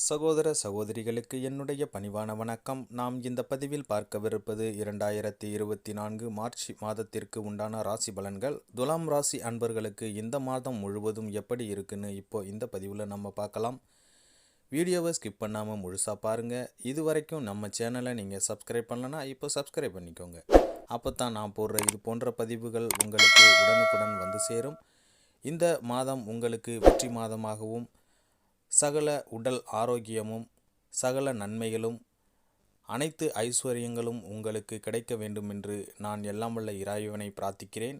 சகோதர சகோதரிகளுக்கு என்னுடைய பணிவான வணக்கம். நாம் இந்த பதிவில் பார்க்கவிருப்பது இரண்டாயிரத்தி இருபத்தி நான்கு மார்ச் மாதத்திற்கு உண்டான ராசி பலன்கள். துலாம் ராசி அன்பர்களுக்கு இந்த மாதம் முழுவதும் எப்படி இருக்குன்னு இப்போ இந்த பதிவில் நம்ம பார்க்கலாம். வீடியோவை ஸ்கிப் பண்ணாமல் முழுசாக பாருங்கள் இது வரைக்கும் நம்ம சேனலை நீங்கள் சப்ஸ்கிரைப் பண்ணலன்னா இப்போ சப்ஸ்கிரைப் பண்ணிக்கோங்க. அப்போ தான் நான் போடுற இது போன்ற பதிவுகள் உங்களுக்கு உடனுக்குடன் வந்து சேரும். இந்த மாதம் உங்களுக்கு வெற்றி மாதமாகவும் சகல உடல் ஆரோக்கியமும் சகல நன்மைகளும் அனைத்து ஐஸ்வர்யங்களும் உங்களுக்கு கிடைக்க வேண்டும் என்று நான் எல்லாம் வல்ல இறைவனை பிரார்த்திக்கிறேன்.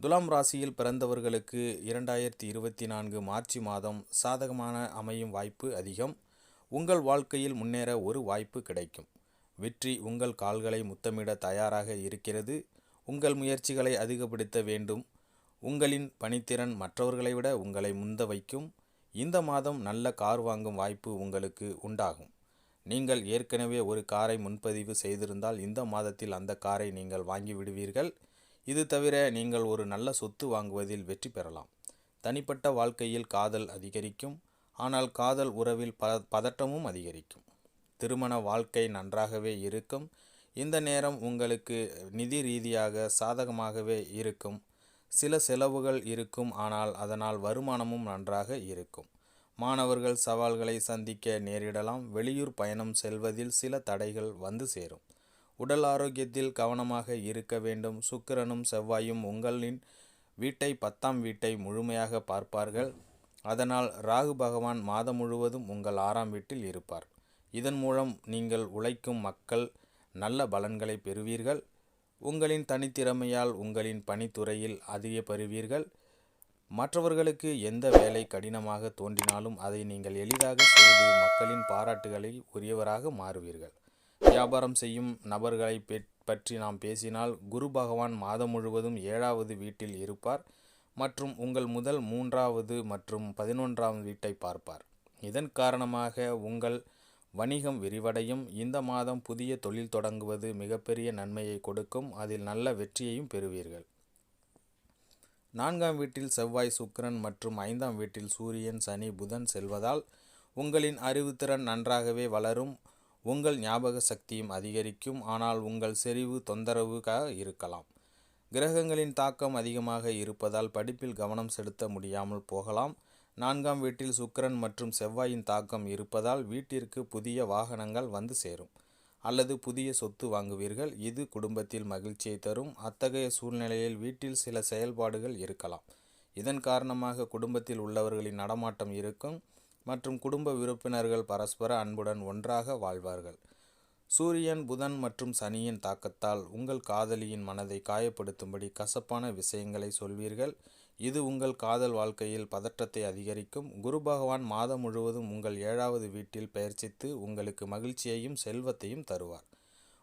துலாம் ராசியில் பிறந்தவர்களுக்கு இரண்டாயிரத்தி இருபத்தி நான்கு மார்ச் மாதம் சாதகமான அமையும் வாய்ப்பு அதிகம். உங்கள் வாழ்க்கையில் முன்னேற ஒரு வாய்ப்பு கிடைக்கும். வெற்றி உங்கள் கால்களை முத்தமிட தயாராக இருக்கிறது. உங்கள் முயற்சிகளை அதிகப்படுத்த வேண்டும். உங்களின் பணித்திறன் மற்றவர்களை விட உங்களை முந்த வைக்கும் இந்த மாதம் நல்ல கார் வாங்கும் வாய்ப்பு உங்களுக்கு உண்டாகும். நீங்கள் ஏற்கனவே ஒரு காரை முன்பதிவு செய்திருந்தால் இந்த மாதத்தில் அந்த காரை நீங்கள் வாங்கி விடுவீர்கள். இது தவிர நீங்கள் ஒரு நல்ல சொத்து வாங்குவதில் வெற்றி பெறலாம். தனிப்பட்ட வாழ்க்கையில் காதல் அதிகரிக்கும். ஆனால் காதல் உறவில் ப பதட்டமும் அதிகரிக்கும். திருமண வாழ்க்கை நன்றாகவே இருக்கும். இந்த நேரம் உங்களுக்கு நிதி ரீதியாக சாதகமாகவே இருக்கும். சில செலவுகள் இருக்கும் ஆனால் அதனால் வருமானமும் நன்றாக இருக்கும். மாணவர்கள் சவால்களை சந்திக்க நேரிடலாம். வெளியூர் பயணம் செல்வதில் சில தடைகள் வந்து சேரும். உடல் ஆரோக்கியத்தில் கவனமாக இருக்க வேண்டும். சுக்கிரனும் செவ்வாயும் உங்களின் வீட்டை பத்தாம் வீட்டை முழுமையாக பார்ப்பார்கள். அதனால் ராகு பகவான் மாதம் முழுவதும் உங்கள் ஆறாம் வீட்டில் இருப்பார். இதன் மூலம் நீங்கள் உழைக்கும் மக்கள் நல்ல பலன்களை பெறுவீர்கள். உங்களின் தனித்திறமையால் உங்களின் பணித்துறையில் அதிக பெறுவீர்கள். மற்றவர்களுக்கு எந்த வேலை கடினமாக தோன்றினாலும் அதை நீங்கள் எளிதாக செய்து மக்களின் பாராட்டுகளை உரியவராக மாறுவீர்கள். வியாபாரம் செய்யும் நபர்களை பற்றி நாம் பேசினால் குரு பகவான் மாதம் முழுவதும் ஏழாவது வீட்டில் இருப்பார் மற்றும் உங்கள் முதல் மூன்றாவது மற்றும் பதினொன்றாம் வீட்டை பார்ப்பார். இதன் காரணமாக உங்கள் வணிகம் விரிவடையும். இந்த மாதம் புதிய தொழில் தொடங்குவது மிகப்பெரிய நன்மையை கொடுக்கும். அதில் நல்ல வெற்றியையும் பெறுவீர்கள். நான்காம் வீட்டில் செவ்வாய் சுக்கிரன் மற்றும் ஐந்தாம் வீட்டில் சூரியன் சனி புதன் செல்வதால் உங்களின் அறிவுத்திறன் நன்றாகவே வளரும். உங்கள் ஞாபக சக்தியும் அதிகரிக்கும். ஆனால் உங்கள் செறிவு தொந்தரவுக்காக இருக்கலாம். கிரகங்களின் தாக்கம் அதிகமாக இருப்பதால் படிப்பில் கவனம் செலுத்த முடியாமல் போகலாம். நான்காம் வீட்டில் சுக்கிரன் மற்றும் செவ்வாயின் தாக்கம் இருப்பதால் வீட்டிற்கு புதிய வாகனங்கள் வந்து சேரும். அல்லது புதிய சொத்து வாங்குவீர்கள். இது குடும்பத்தில் மகிழ்ச்சியை தரும். அத்தகைய சூழ்நிலையில் வீட்டில் சில செயல்பாடுகள் இருக்கலாம். இதன் காரணமாக குடும்பத்தில் உள்ளவர்களின் நடமாட்டம் இருக்கும். மற்றும் குடும்ப உறுப்பினர்கள் பரஸ்பர அன்புடன் ஒன்றாக வாழ்வார்கள். சூரியன் புதன் மற்றும் சனியின் தாக்கத்தால் உங்கள் காதலியின் மனதை காயப்படுத்தும்படி கசப்பான விஷயங்களை சொல்வீர்கள். இது உங்கள் காதல் வாழ்க்கையில் பதற்றத்தை அதிகரிக்கும். குரு பகவான் மாதம் முழுவதும் உங்கள் ஏழாவது வீட்டில் பயிற்சித்து உங்களுக்கு மகிழ்ச்சியையும் செல்வத்தையும் தருவார்.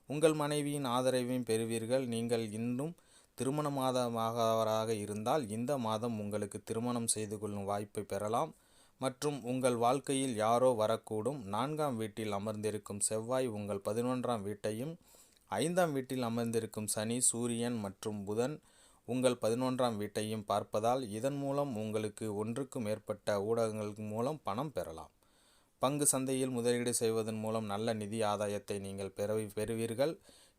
உங்கள் மனைவியின் ஆதரவையும் பெறுவீர்கள். நீங்கள் இன்னும் திருமண மாதமாகவராக இருந்தால் இந்த மாதம் உங்களுக்கு திருமணம் செய்து கொள்ளும் வாய்ப்பை பெறலாம். மற்றும் உங்கள் வாழ்க்கையில் யாரோ வரக்கூடும். நான்காம் வீட்டில் அமர்ந்திருக்கும் செவ்வாய் உங்கள் பதினொன்றாம் வீட்டையும் ஐந்தாம் வீட்டில் அமர்ந்திருக்கும் சனி சூரியன் மற்றும் புதன் உங்கள் பதினொன்றாம் வீட்டையும் பார்ப்பதால் இதன் மூலம் உங்களுக்கு ஒன்றுக்கு மேற்பட்ட ஊடகங்கள் மூலம் பணம் பெறலாம். பங்கு சந்தையில் முதலீடு செய்வதன் மூலம் நல்ல நிதி ஆதாயத்தை நீங்கள் பெற பெறுவீர்கள்.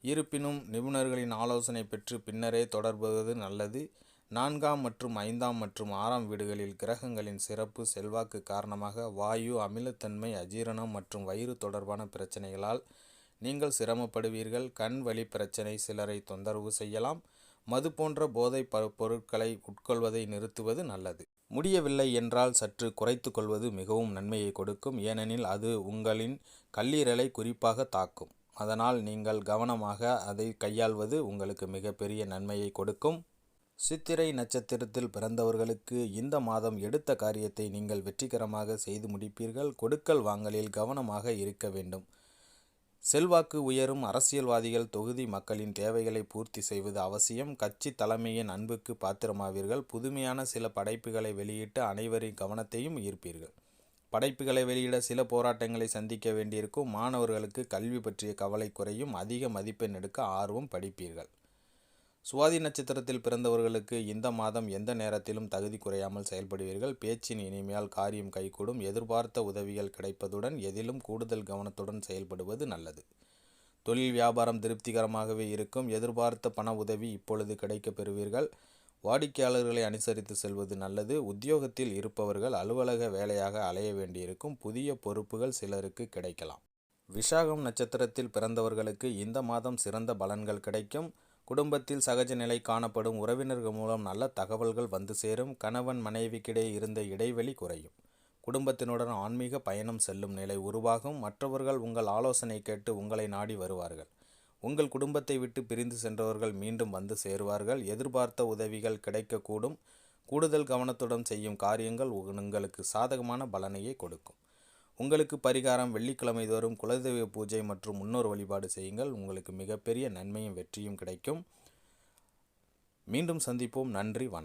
இருப்பினும் நிபுணர்களின் ஆலோசனை பெற்று பின்னரே தொடர்பது நல்லது. நான்காம் மற்றும் ஐந்தாம் மற்றும் ஆறாம் வீடுகளில் கிரகங்களின் சிறப்பு செல்வாக்கு காரணமாக வாயு அமிலத்தன்மை அஜீரணம் மற்றும் வயிறு தொடர்பான பிரச்சனைகளால் நீங்கள் சிரமப்படுவீர்கள். கண் வழி பிரச்சனை சிலரை தொந்தரவு செய்யலாம். மது போன்ற போதை பொருட்களை உட்கொள்வதை நிறுத்துவது நல்லது. முடியவில்லை என்றால் சற்று குறைத்து கொள்வது மிகவும் நன்மையை கொடுக்கும். ஏனெனில் அது உங்களின் கல்லீரலை குறிப்பாக தாக்கும். அதனால் நீங்கள் கவனமாக அதை கையாள்வது உங்களுக்கு மிகப்பெரிய நன்மையை கொடுக்கும். சித்திரை நட்சத்திரத்தில் பிறந்தவர்களுக்கு இந்த மாதம் எடுத்த காரியத்தை நீங்கள் வெற்றிகரமாக செய்து முடிப்பீர்கள். கொடுக்கல் வாங்கலில் கவனமாக இருக்க வேண்டும். செல்வாக்கு உயரும் அரசியல்வாதிகள் தொகுதி மக்களின் தேவைகளை பூர்த்தி செய்வது அவசியம். கட்சி தலைமையின் அன்புக்கு பாத்திரமாவீர்கள். புதுமையான சில படைப்புகளை வெளியிட்டு அனைவரின் கவனத்தையும் ஈர்ப்பீர்கள். படைப்புகளை வெளியிட சில போராட்டங்களை சந்திக்க வேண்டியிருக்கும். மாணவர்களுக்கு கல்வி பற்றிய கவலை குறையும். அதிக மதிப்பெண் எடுக்க ஆர்வம் படிப்பீர்கள். சுவாதி நட்சத்திரத்தில் பிறந்தவர்களுக்கு இந்த மாதம் எந்த நேரத்திலும் தகுதி குறையாமல் செயல்படுவீர்கள்? பேச்சின் இனிமையால் காரியம் கைகூடும். எதிர்பார்த்த உதவிகள் கிடைப்பதுடன் எதிலும் கூடுதல் கவனத்துடன் செயல்படுவது நல்லது. தொழில் வியாபாரம் திருப்திகரமாகவே இருக்கும். எதிர்பார்த்த பண உதவி இப்பொழுது கிடைக்கப் பெறுவீர்கள். வாடிக்கையாளர்களை அனுசரித்து செல்வது நல்லது. உத்தியோகத்தில் இருப்பவர்கள் அலுவலக வேலையாக அலைய வேண்டியிருக்கும். புதிய பொறுப்புகள் சிலருக்கு கிடைக்கலாம். விஷாகம் நட்சத்திரத்தில் பிறந்தவர்களுக்கு இந்த மாதம் சிறந்த பலன்கள் கிடைக்கும். குடும்பத்தில் சகஜ நிலை காணப்படும் உறவினர்கள் மூலம் நல்ல தகவல்கள் வந்து சேரும். கணவன் மனைவிக்கிடையே இருந்த இடைவெளி குறையும். குடும்பத்தினுடன் ஆன்மீக பயணம் செல்லும் நிலை உருவாகும். மற்றவர்கள் உங்கள் ஆலோசனை கேட்டு உங்களை நாடி வருவார்கள். உங்கள் குடும்பத்தை விட்டு பிரிந்து சென்றவர்கள் மீண்டும் வந்து சேருவார்கள். எதிர்பார்த்த உதவிகள் கிடைக்கக்கூடும். கூடுதல் கவனத்துடன் செய்யும் காரியங்கள் உங்களுக்கு சாதகமான பலனையே கொடுக்கும். உங்களுக்கு பரிகாரம் வெள்ளிக்கிழமை தோறும் குலதெய்வ பூஜை மற்றும் முன்னோர் வழிபாடு செய்யுங்கள். உங்களுக்கு மிகப்பெரிய நன்மையும் வெற்றியும் கிடைக்கும். மீண்டும் சந்திப்போம். நன்றி வணக்கம்.